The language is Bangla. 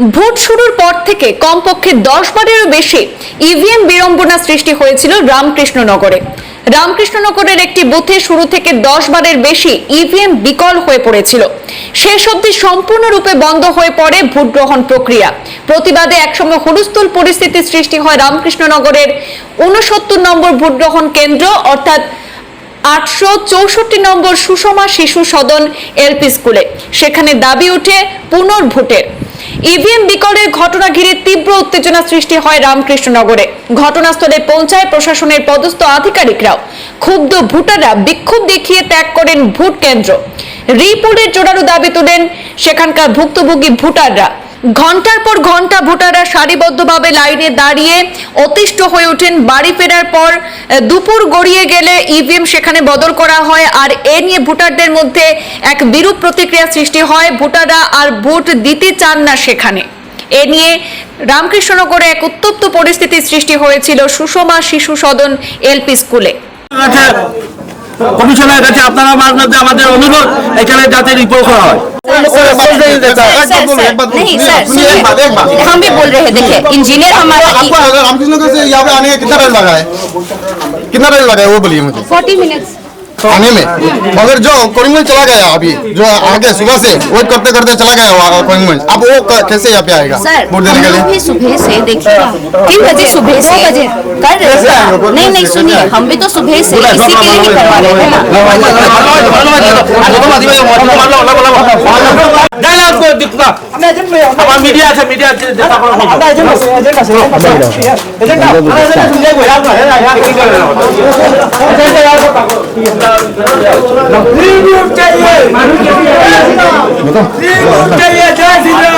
ভোট শুরুর পর থেকে কমপক্ষে দশ বারেরও বেশি ইভিএম বিড়ম্বনা সৃষ্টি হয়েছিল রামকৃষ্ণনগরে। রামকৃষ্ণনগরের একটি বুথে শুরু থেকে দশ বারের বেশি ইভিএম বিকল হয়ে পড়েছিল। শেষ অবধি সম্পূর্ণরূপে বন্ধ হয়ে পড়ে ভোট গ্রহণ প্রক্রিয়া। প্রতিবাদে একসময় হুলস্থুল পরিস্থিতির সৃষ্টি হয় রামকৃষ্ণনগরের উনসত্তর নম্বর ভোট গ্রহণ কেন্দ্র, অর্থাৎ আটশো চৌষট্টি নম্বর সুষমা শিশু সদন এলপি স্কুলে। সেখানে দাবি ওঠে পুনর্ভোটের। ইভিএম বিকলের ঘটনা ঘিরে তীব্র উত্তেজনা সৃষ্টি হয় রামকৃষ্ণনগরে। ঘটনাস্থলে পৌঁছায় প্রশাসনের পদস্থ আধিকারিকরাও। ক্ষুব্ধ ভোটাররা বিক্ষোভ দেখিয়ে ত্যাগ করেন ভোট কেন্দ্র। রিপোর্টের জোরালো দাবি তোলেন সেখানকার ভুক্তভোগী ভোটাররা। ঘণ্টার পর ঘণ্টা ভোটাররা সারিবদ্ধভাবে লাইনে দাঁড়িয়ে অতিষ্ঠ হয়ে ওঠেন। বাড়ি ফেরার পর দুপুর গড়িয়ে গেলে ইভিএম সেখানে বদল করা হয় আর এ নিয়ে ভোটারদের মধ্যে এক বিরূপ প্রতিক্রিয়া সৃষ্টি হয়। ভোটাররা আর ভোট দিতে চান না সেখানে। এ নিয়ে রামকৃষ্ণনগরে এক উত্তপ্ত পরিস্থিতির সৃষ্টি হয়েছিল সুষমা শিশু সদন এলপি স্কুলে। কাছে কমিশনের কাছে আপনারা মাঝে আমাদের অনুরোধ এখানে যাতে রিপোর্ট করা হয় सर सर नहीं सर सुनिए हम भी बोल रहे हैं देखिए इंजीनियर हमारा आपको अगर रामकृष्ण नगर से यहाँ पे आने का कितना टाइम लगा है कितना टाइम लगा है वो बोलिए मुझे फोर्टी मिनट्स थाने में मगर जो करीमगंज चला गया अभी जो आगे सुबह से वेट करते करते चला गया करीमगंज अब वो कैसे यहाँ पे आएगा वोट सुबह से देखिए किन बजे सुबह से बजे कर रहे हैं नहीं नहीं सुनिए हम भी तो सुबह से इसी के लिए करवा रहे हैं मीडिया से मीडिया चाहिए चाहिए